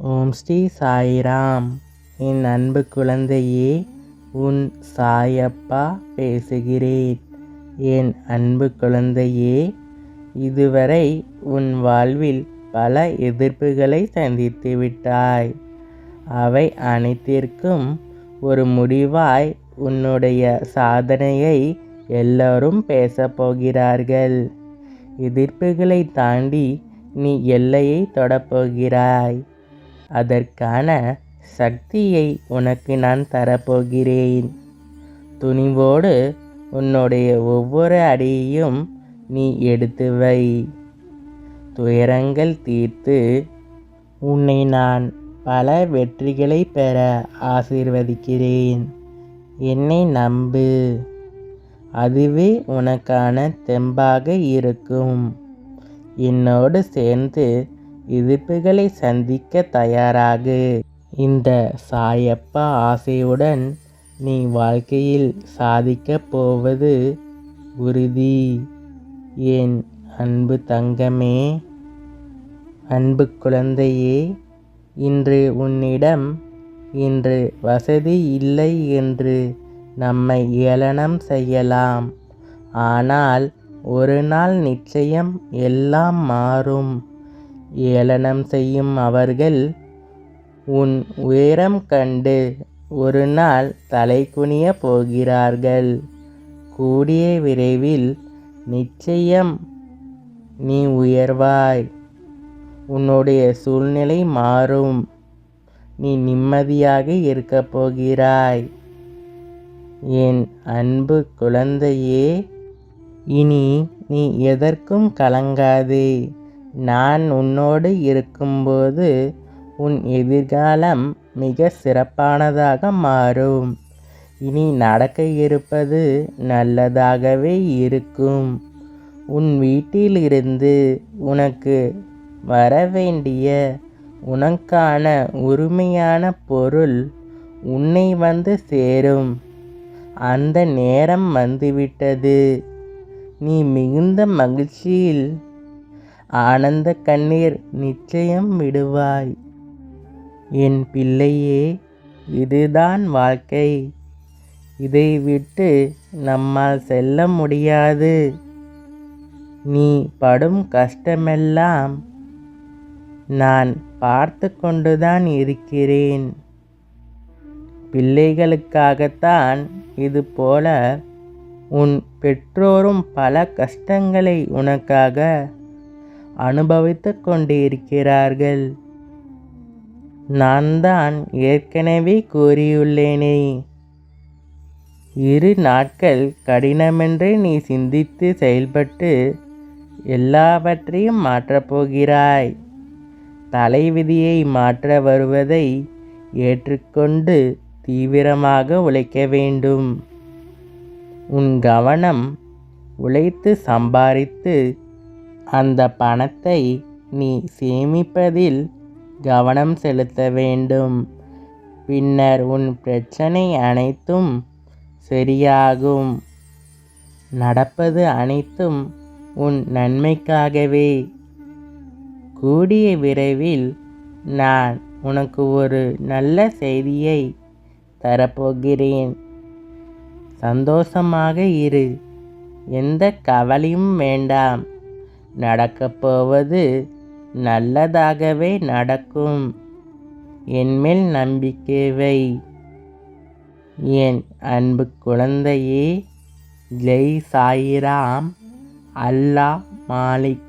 ஓம் ஸ்ரீ சாய்ராம். என் அன்பு குழந்தையே உன் சாயப்பா பேசுகிறேன். என் அன்பு குழந்தையே இதுவரை உன் வாழ்வில் பல எதிர்ப்புகளை சந்தித்து விட்டாய். அவை அனைத்திற்கும் ஒரு முடிவாய் உன்னுடைய சாதனையை எல்லோரும் பேசப்போகிறார்கள் எதிர்ப்புகளை தாண்டி நீ எல்லையை தொடப்போகிறாய். அதற்கான சக்தியை உனக்கு நான் தரப்போகிறேன். துணிவோடு உன்னுடைய ஒவ்வொரு அடியையும் நீ எடுத்து வை. துயரங்கள் தீர்த்து உன்னை நான் பல வெற்றிகளை பெற ஆசீர்வதிக்கிறேன். என்னை நம்பு. அதுவே உனக்கான தெம்பாக இருக்கும். என்னோடு சேர்ந்து எதிர்ப்புகளை சந்திக்க தயாராகு. இந்த சாயப்பா ஆசையுடன் நீ வாழ்க்கையில் சாதிக்கப் போவது உறுதி. என் அன்பு தங்கமே அன்பு குழந்தையே இன்று உன்னிடம் இன்று வசதி இல்லை என்று நம்மை ஏளனம் செய்யலாம். ஆனால் ஒரு நாள் நிச்சயம் எல்லாம் மாறும். ஏளனம் செய்யும் அவர்கள் உன் உயரம் கண்டு ஒரு நாள் தலைக்குனிய போகிறார்கள். கூடிய விரைவில் நிச்சயம் நீ உயர்வாய். உன்னுடைய சூழ்நிலை மாறும். நீ நிம்மதியாக இருக்கப் போகிறாய். என் அன்பு குழந்தையே இனி நீ எதற்கும் கலங்காதே. நான் உன்னோடு இருக்கும்போது உன் எதிர்காலம் மிக சிறப்பானதாக மாறும். இனி நடக்க இருப்பது நல்லதாகவே இருக்கும். உன் வீட்டிலிருந்து உனக்கு வரவேண்டிய உனக்கான உரிமையான பொருள் உன்னை வந்து சேரும். அந்த நேரம் வந்துவிட்டது. நீ மிகுந்த மகிழ்ச்சியில் ஆனந்த கண்ணீர் நிச்சயம் விடுவாய். என் பிள்ளையே இதுதான் வாழ்க்கை. இதை விட்டு நம்மால் செல்ல முடியாது. நீ படும் கஷ்டமெல்லாம் நான் பார்த்து கொண்டுதான் இருக்கிறேன். பிள்ளைகளுக்காகத்தான் இது போல உன் பெற்றோரும் பல கஷ்டங்களை உனக்காக அனுபவித்து கொண்டிருக்கிறார்கள். நான் தான் ஏற்கனவே கூறியுள்ளேனே. இரு நாட்கள் கடினமென்று நீ சிந்தித்து செயல்பட்டு எல்லாவற்றையும் மாற்றப் போகிறாய். தலைவிதியை மாற்ற வருவதை ஏற்றுக்கொண்டு தீவிரமாக உழைக்க வேண்டும். உன் கவனம் உழைத்து சம்பாதித்து அந்த பணத்தை நீ சேமிப்பதில் கவனம் செலுத்த வேண்டும். பின்னர் உன் பிரச்சனை அனைத்தும் சரியாகும். நடப்பது அனைத்தும் உன் நன்மைக்காகவே. கூடிய விரைவில் நான் உனக்கு ஒரு நல்ல செய்தியை தரப்போகிறேன். சந்தோஷமாக இரு. எந்த கவலையும் வேண்டாம். நடக்கப் போவது நல்லதாகவே நடக்கும். என்மேல் நம்பிக்கைவை என் அன்பு குழந்தையே ஜெய் சாயிராம் அல்லாஹ் மாலிக்.